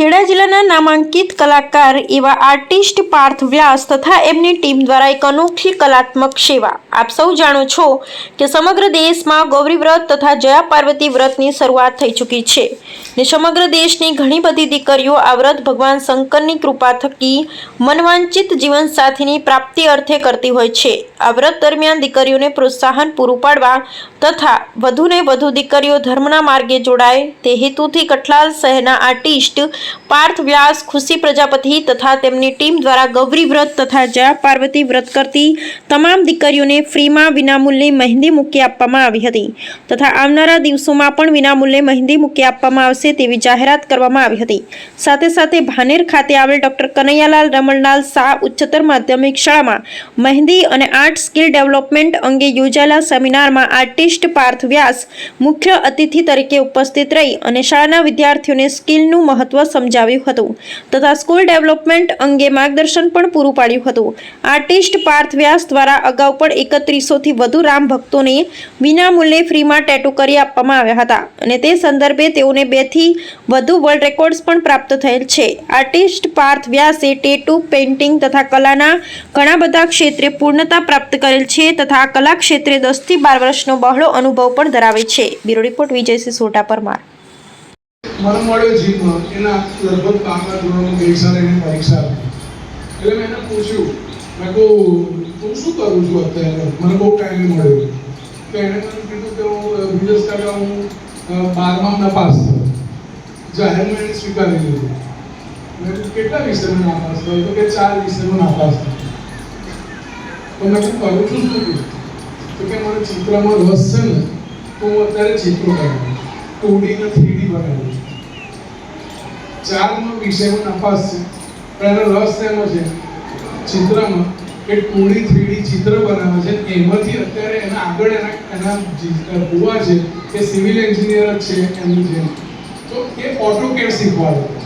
ખેડા જિલ્લાના નામાંકિત કલાકાર એવા આર્ટિસ્ટ પાર્થ વ્યાસ તથા એમની ટીમ દ્વારા એક અનોખી કલાત્મક સેવા. આપ સૌ જાણો છો કે સમગ્ર દેશમાં ગૌરી વ્રત તથા જયા પાર્વતી વ્રતની શરૂઆત થઈ ચૂકી છે ને સમગ્ર દેશની ઘણી બધી દીકરીઓ આ વ્રત ભગવાન શંકરની કૃપા થકી મનવાંચિત જીવનસાથીની પ્રાપ્તિ અર્થે કરતી હોય છે. આ વ્રત દરમિયાન દીકરીઓને પ્રોત્સાહન પૂરું પાડવા તથા વધુને વધુ દીકરીઓ ધર્મના માર્ગે જોડાય તે હેતુથી કઠલાલ શહેરના આર્ટિસ્ટ પાર્થ વ્યાસ, ખુશી પ્રજાપતિ તથા તેમની ટીમ દ્વારા ગૌરી વ્રત તથા જયા પાર્વતી વ્રત કરતી તમામ દીકરીઓને ફ્રીમાં વિનામૂલ્યે મહેંદી મૂકી આપવામાં આવી હતી તથા આવનારા દિવસોમાં પણ વિનામૂલ્યે મહેંદી મૂકી આપવામાં આવશે તેવી જાહેરાત કરવામાં આવી હતી. સાથે સાથે ભાનેર ખાતે આવેલ ડોક્ટર કનૈયાલાલ રમણલાલ શાહ ઉચ્ચતર માધ્યમિક શાળામાં મહેંદી અને આર્ટ સ્કિલ ડેવલપમેન્ટ અંગે યોજાયેલા સેમિનારમાં આર્ટિસ્ટ પાર્થ વ્યાસ મુખ્ય અતિથિ તરીકે ઉપસ્થિત રહી અને શાળાના વિદ્યાર્થીઓને સ્કિલનું મહત્વ સમજાવ્યું હતું તથા સ્કૂલ ડેવલપમેન્ટ અંગે માર્ગદર્શન પણ પૂરું પાડ્યું હતું. આર્ટિસ્ટ પાર્થ વ્યાસ દ્વારા અગાઉ પણ એકત્રીસોથી વધુ રામ ભક્તોને વિનામૂલ્યે ફ્રીમાં ટેટુ કરી આપવામાં આવ્યા હતા અને તે સંદર્ભે તેઓને બેથી વધુ વર્લ્ડ રેકોર્ડ્સ પણ પ્રાપ્ત થયેલ છે. આર્ટિસ્ટ પાર્થ વ્યાસે ટેટુ પેઇન્ટિંગ તથા કલાના ઘણા બધા ક્ષેત્રે પૂર્ણતા પ્રાપ્ત કરેલ છે તથા કલા ક્ષેત્રે દસથી બાર વર્ષનો બહોળો અનુભવ પણ ધરાવે છે. Bureau report Vijaysinh Sota Parmar. મળ્યો જીમમાં એના લગભગ પાંચમા ધોરણમાં ગઈ સાલ એને પરીક્ષા હતી એટલે મેં એને પૂછ્યું મેં કહું તું શું કરું છું અત્યારે? મને બહુ ટાઈમ મળ્યો. તો એણે મને કીધું કે હું વિદેશ કરવા હું અ, નપાસ પાસ થયો. જાહેરમાં એને સ્વીકારી લીધું. મેં કીધું કેટલા વિષયમાં નાપાસ થયો? તો કે ચાર વિષયમાં નાપાસ થયો. તો મેં કીધું કરું છું શું તો? કે મને ચિત્રમાં રસ છે ને તો હું અત્યારે ચિત્રો કરું ટુ ડી ને થ્રી ડી બનાવું છું. ચારનો વિષય નાપાસ છે. પણ એનો રસ એનો છે? ચિત્રમાં કે ટુ થ્રીડી ચિત્ર બનાવે છે. એમાંથી અત્યારે એના આગળ એના એના ભુવા છે. એ સિવિલ એન્જિનિયર જ છે એમની જેમ. તો એ ઓટોકેડ શીખવાડે.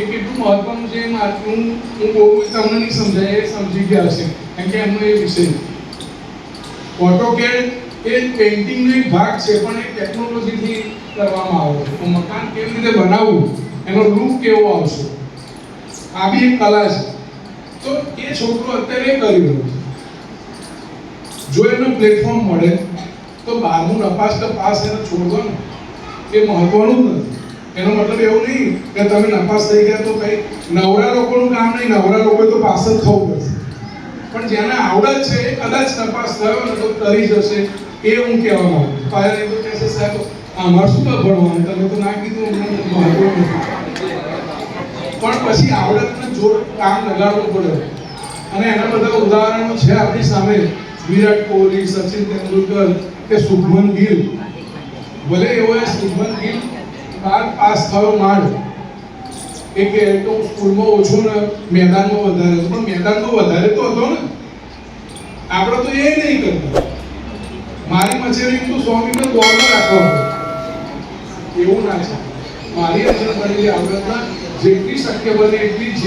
એ કેટલું મહત્વનું છે એમ? હું હું બહુ તમને નહીં સમજાય, એ સમજી ગયા હશે કેમ કે એમનો એ વિષય. ઓટોકેડ એ પેઇન્ટિંગનો એક ભાગ છે, પણ એ ટેકનોલોજીથી કરવામાં આવે છે. મકાન કેવી રીતે બનાવવું? એનો રૂપ કેવો આવશે? આ બી એક કલા છે. તો એ છોકરો અત્યારે એ કરી રહ્યો છે. જો એનો પ્લેટફોર્મ મળે, તો બારમું નપાસ કે પાસ એને ને એ મહત્વનું જ નથી. એનો મતલબ એવું નહીં કે તમે નપાસ થઈ ગયા તો કઈ નવરા લોકોનું કામ નહીં, નવરા લોકોએ તો પાસ જ થવું પડશે. પણ જેને આવડત છે એ કદાચ નપાસ થયો ને તો કરી જશે, એ હું કહેવા માંગુ પાયા એ તો કહેશે, સાહેબ અમારે શું ભણવાનું? તમે તો ના કીધું નથી. પણ પછી આવડતને જોર કામ લગાડવું પડે. અને એના બધા ઉદાહરણો છે આપણી સામે. વિરાટ કોહલી, સચિન તેંડુલકર કે શુભમન ગિલ. ભલે એવો એ શુભમન ગિલ બાર પાસ થયો માંડ એ કે તો સ્કૂલમાં ઓછો ને મેદાનમાં વધારે પણ મેદાનમાં વધારે તો હતો ને. આપણે તો એ નહીં કરતા. મારી મચેરી તો સ્વામીને દોડમાં રાખવાનો એવું ના છે મારી અંદર બનેલી આવડતના જેટલી શક્ય બને એટલી જે